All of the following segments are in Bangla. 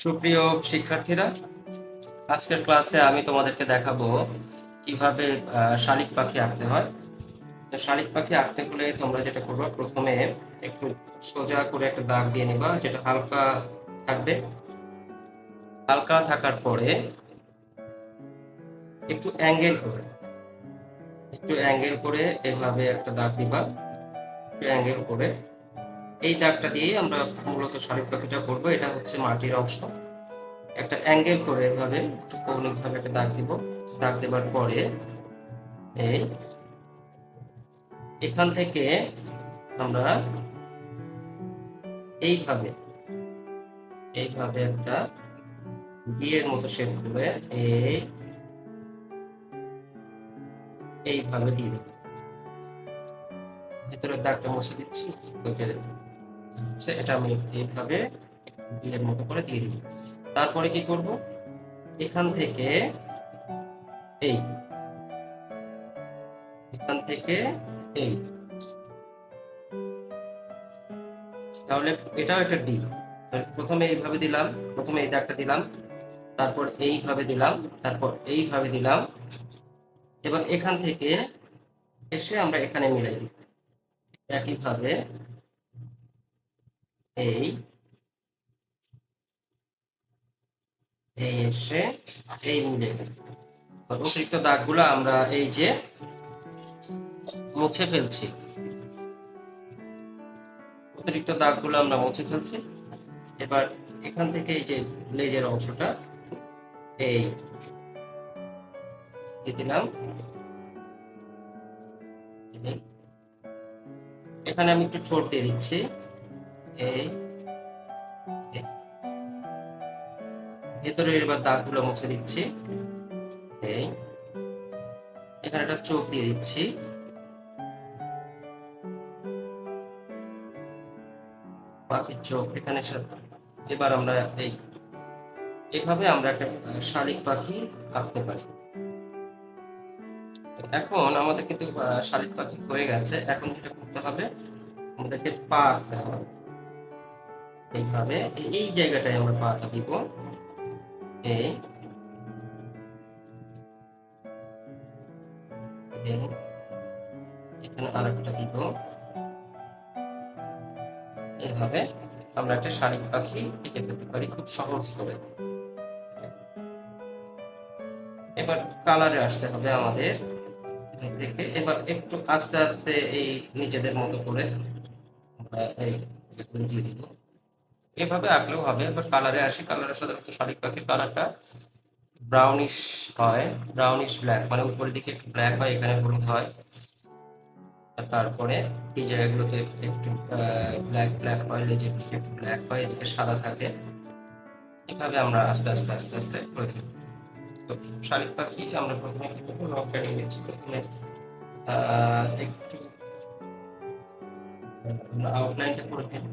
সুপ্রিয় শিক্ষার্থীরা, আজকের ক্লাসে আমি তোমাদেরকে দেখাবো কীভাবে শালিক পাখি আঁকতে হয়। তো শালিক পাখি আঁকতে হলে তোমরা যেটা করবা, প্রথমে একটু সোজা করে একটা দাগ দিয়ে নিবা, যেটা হালকা থাকবে। হালকা থাকার পরে একটু অ্যাঙ্গেল করে, একটু অ্যাঙ্গেল করে এভাবে একটা দাগ দিবা, একটু অ্যাঙ্গেল করে এই দাগটা দিয়ে আমরা মূলত পাখিটা করব। এটা হচ্ছে মাটির অংশ। একটা অ্যাঙ্গেল করে এভাবে একটু কৌণিক ভাবে একটা দাগ দিব। দাগ দেবার পরে এই এখান থেকে আমরা এইভাবে এইভাবে একটা বিয়ের মতো শেপ করে এই এইভাবে দিয়ে দেবো। ভেতরের দাগটা মুছে দিচ্ছি। হচ্ছে, এটা আমি এইভাবে বিয়ের মতো করে দিয়ে দিব তারপরে কি করব? এখান থেকে এই, এখান থেকে এই। তাহলে এটাও একটা ডি প্রথমে এইভাবে দিলাম, প্রথমে এই দাগটা দিলাম, তারপর এইভাবে দিলাম, তারপর এইভাবে দিলাম। এবার এখান থেকে এসে আমরা এখানে মিলাই দিব একইভাবে এই এই এসে এই মিলে। অতিরিক্ত দাগগুলো আমরা এই যে মুছে ফেলছি। অতিরিক্ত দাগগুলো আমরা মুছে ফেলছি। এবার এখান থেকে এই যে লেজের অংশটা, এই দিলাম। এখানে আমি একটু ঠোঁট দিয়ে দিচ্ছি। এই এই। ভেতরে এবার দাগগুলো মুছে দিচ্ছি। এই, এখানে একটা চোখ দিয়ে দিচ্ছি। পাখির চোখ এখানে এবার আমরা এই, এভাবে আমরা একটা শালিক পাখি আঁকতে পারি। এখন আমাদের কিন্তু শালিক পাখি হয়ে গেছে। এখন যেটা করতে হবে, আমাদেরকে পা আঁকতে হবে। এইভাবে এই- জায়গাটায় আমরা পাটা দিব। এই। এখানে আরেকটা দিব। এইভাবে আমরা একটা শালিক পাখি এঁকে ফেলতে পারি খুব সহজ করে। এবার কালারে আসতে হবে আমাদের। থেকে এবার একটু আস্তে আস্তে এই নিজেদের মতো করে আমরা এই দিয়ে দিব। এভাবে আঁকলেও হবে এবার কালারে আসি। কালারে সাধারণত শালিক পাখির কালারটা ব্রাউনিশ হয় ব্রাউনিশ ব্ল্যাক মানে উপরের দিকে একটু ব্ল্যাক হয়, এখানে হলুদ হয়। তারপরে এই জায়গাগুলোতে একটু ব্ল্যাক ব্ল্যাক হয়, লেজের দিকে একটু ব্ল্যাক হয়, এদিকে সাদা থাকে। এভাবে আমরা আস্তে আস্তে আস্তে আস্তে করে ফেলি। তো শালিক পাখি আমরা প্রথমে কি করব? রংটা নিয়ে নিচ্ছি। প্রথমে একটু আউটলাইনটা করে ফেলব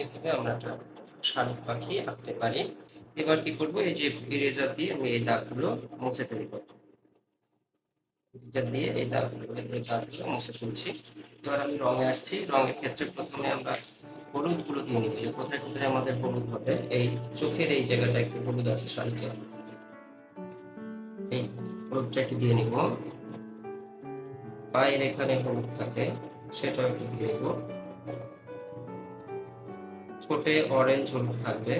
এভাবে আমরা একটা শালিক পাখি আঁকতে পারি। এবার কি করব? এই যে ইরেজার দিয়ে আমি এই দাগগুলো মুছে ফেলব। দিয়ে এই দাগগুলো এই দাগগুলো মুছে ফেলছি। এবার আমি রঙে আসছি রঙের ক্ষেত্রে প্রথমে আমরা হলুদগুলো দিয়ে নিব। যে কোথায় কোথায় আমাদের হলুদ হবে, এই চোখের এই জায়গাটা একটু হলুদ আছে শালিকের। এই হলুদটা একটু দিয়ে নিব। পায়ের এখানে হলুদ থাকে, সেটাও একটু দিয়ে দেবো ছোটে অরেঞ্জ হলুদ থাকবে।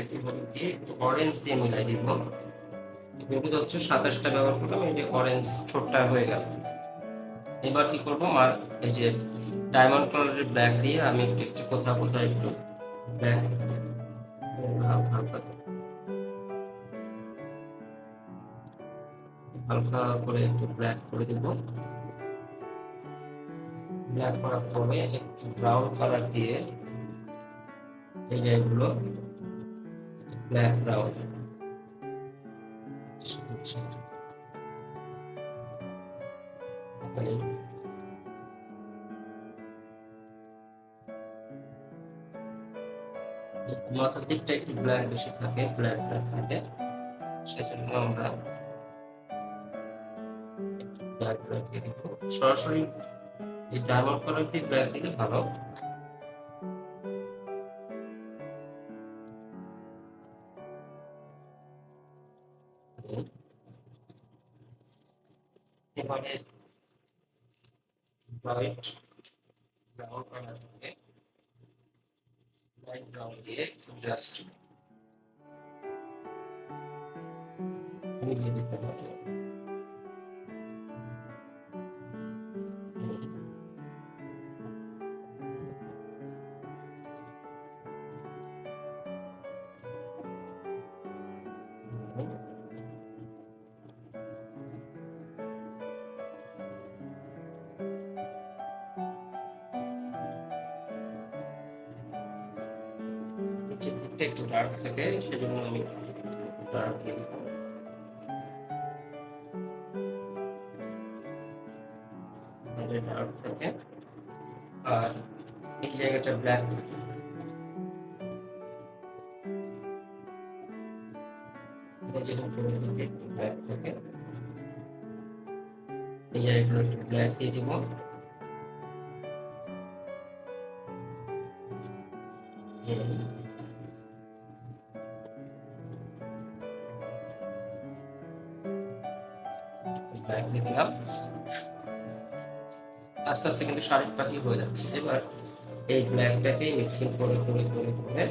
একটু হলুদ দিয়ে একটু অরেঞ্জ দিয়ে মিলাই দিব। হলুদ হচ্ছে সাতাশটা ব্যবহার করলাম, এই যে অরেঞ্জ ছোটটা হয়ে গেল। এবার কি করব? মার এই যে ডায়মন্ড কালারের ব্ল্যাক দিয়ে আমি একটু একটু কোথাও কোথাও একটু ব্ল্যাক হালকা হালকা করে একটু ব্ল্যাক করে দিব। ব্ল্যাক করার পরে একটু ব্রাউন কালার দিয়ে এই যে এগুলো ব্ল্যাক ব্রাউন মাথার দিকটা একটু ব্ল্যাক বেশি থাকে ব্ল্যাক ব্ল্যাক থাকে। সেজন্য আমরা ব্ল্যাক ব্ল্যাক দিয়ে দিব। সরাসরি এই ডায়মন্ড কালার দিয়ে ব্ল্যাক দিলে ভালো। এবারে হোয়াইট ব্রাউন কালার থেকে। লাইট ব্রাউন দিয়ে জাস্ট মিলিয়ে দিতে হবে একটু ডার্ক থাকে, সেজন্য আমি ডার্ক ডার্ক থাকে। আর এই জায়গাটা ব্ল্যাক থাকে। এই জায়গাগুলো একটু ব্ল্যাক দিয়ে দিব। এই দিলাম। আস্তে আস্তে কিন্তু শাড়ির পাখি হয়ে যাচ্ছে। এবার এই ব্ল্যাকটাকে মিক্সিং করে করে করে করে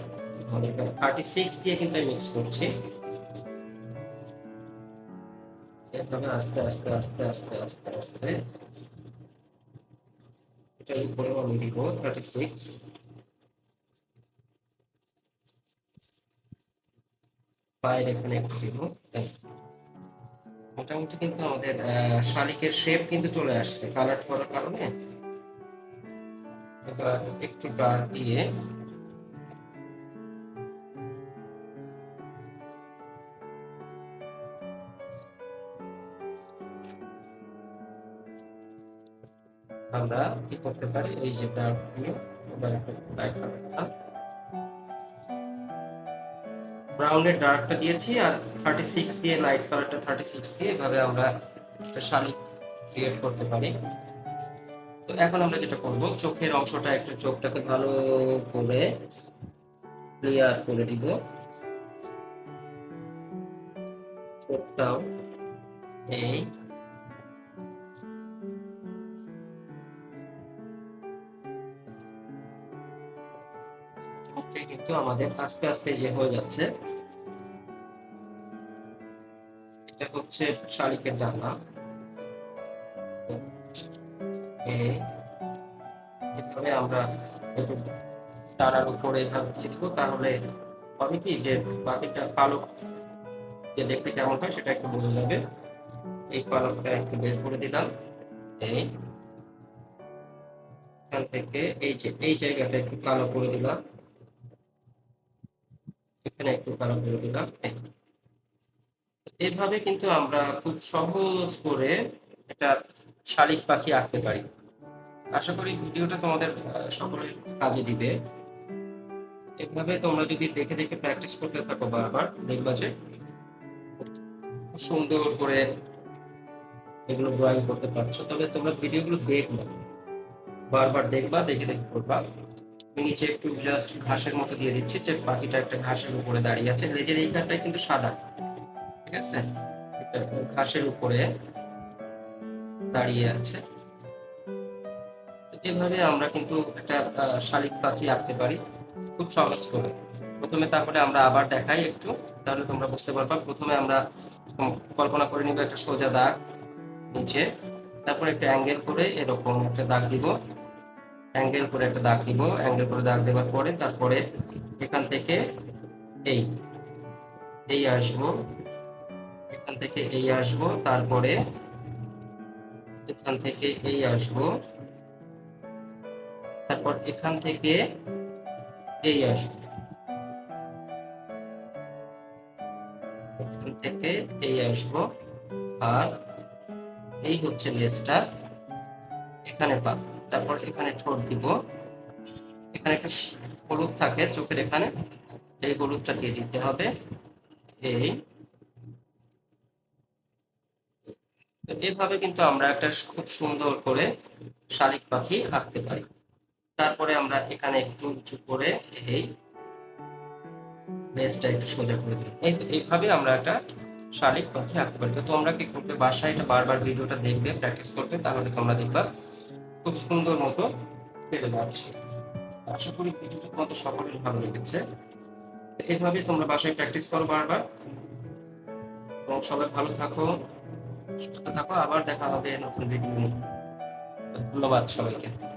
থার্টি সিক্স দিয়ে কিন্তু আমি মিক্স করছি। এভাবে আস্তে আস্তে আস্তে আস্তে আস্তে আস্তে। এটার দিব থার্টি সিক্স পায়ের এখানে একটু দিব। মোটামুটি কিন্তু আমাদের শালিকের শেপ কিন্তু চলে আসছে কালার করার কারণে। একটু ডার্ক দিয়ে। আমরা কি করতে পারি? এই যে ডার্ক দিয়ে একটু লাইট কালারটা ব্রাউনের ডার্কটা দিয়েছি আর থার্টি সিক্স দিয়ে লাইট কালারটা থার্টি সিক্স দিয়ে এভাবে আমরা একটা শালিক ক্রিয়েট করতে পারি। তো এখন আমরা যেটা করব, চোখের অংশটা একটু চোখটাকে ভালো করে ক্লিয়ার করে দিব। চোখটাও এই চোখটা কিন্তু আমাদের আস্তে আস্তে যে হয়ে যাচ্ছে। এটা হচ্ছে শালিকের ডানা এভাবে আমরা উপরে এভাবে দিয়ে তাহলে হবে কি যে বাকিটা পালক যে দেখতে কেমন হয় সেটা একটু বোঝা যাবে। এই পালকটা একটু বের করে দিলাম। এই এখান থেকে এই যে, এই জায়গাটা একটু কালো করে দিলাম। এখানে একটু কালো করে দিলাম এভাবে কিন্তু আমরা খুব সহজ করে একটা শালিক পাখি আঁকতে পারি। আশা করি ভিডিওটা তোমাদের সকলের কাজে দিবে। এভাবে তোমরা যদি দেখে দেখে প্র্যাকটিস করতে থাকো বারবার, দেখবা যে সুন্দর করে এগুলো ড্রয়িং করতে পারছ। তবে তোমরা ভিডিওগুলো দেখবা। বারবার দেখবা, দেখে দেখে করবা। আমি নিচে একটু জাস্ট ঘাসের মতো দিয়ে দিচ্ছি, যে পাখিটা একটা ঘাসের উপরে দাঁড়িয়ে আছে। লেজের এইখানটাই কিন্তু সাদা, ঠিক আছে? ঘাসের উপরে দাঁড়িয়ে আছে। এভাবে আমরা কিন্তু একটা শালিক পাখি আঁকতে পারি, খুব সহজ করে। প্রথমে তাহলে আমরা আবার দেখাই একটু, তাহলে তোমরা বুঝতে পারবা। প্রথমে আমরা কল্পনা করে নিব একটা সোজা দাগ নিচে, তারপর একটা অ্যাঙ্গেল করে এরকম একটা দাগ দিব। অ্যাঙ্গেল করে একটা দাগ দিব, অ্যাঙ্গেল করে দাগ দেওয়ার পরে তারপরে এখান থেকে এই এই আসব, এখান থেকে এই আসব, তারপরে এখান থেকে এই আসব, তারপর এখান থেকে এই আসব, এখান থেকে এই আসব, আর এই হচ্ছে লেজটা এখানে পা তারপর এখানে ঠোঁট দিব। এখানে একটা হলুদ থাকে চোখের এখানে। এই হলুদটা দিয়ে দিতে হবে। এই। এভাবে কিন্তু আমরা একটা খুব সুন্দর করে শালিক পাখি আঁকতে পারি। তারপরে আমরা এখানে একটু উঁচু করে এই লেজটা একটু সোজা করে দিই। এইভাবে আমরা একটা শালিক পাখি আঁকতে পারি। তো তোমরা কি করবে? বাসায় এটা বারবার ভিডিওটা দেখবে, প্র্যাকটিস করবে, তাহলে তোমরা দেখবা খুব সুন্দর মতো পেরে যাচ্ছে আশা করি ভিডিওটা তোমাদের সকলের ভালো লেগেছে। এভাবে তোমরা বাসায় প্র্যাকটিস করো বারবার। এবং সবাই ভালো থাকো, সুস্থ থাকো। আবার দেখা হবে নতুন ভিডিও নিয়ে। ধন্যবাদ সবাইকে।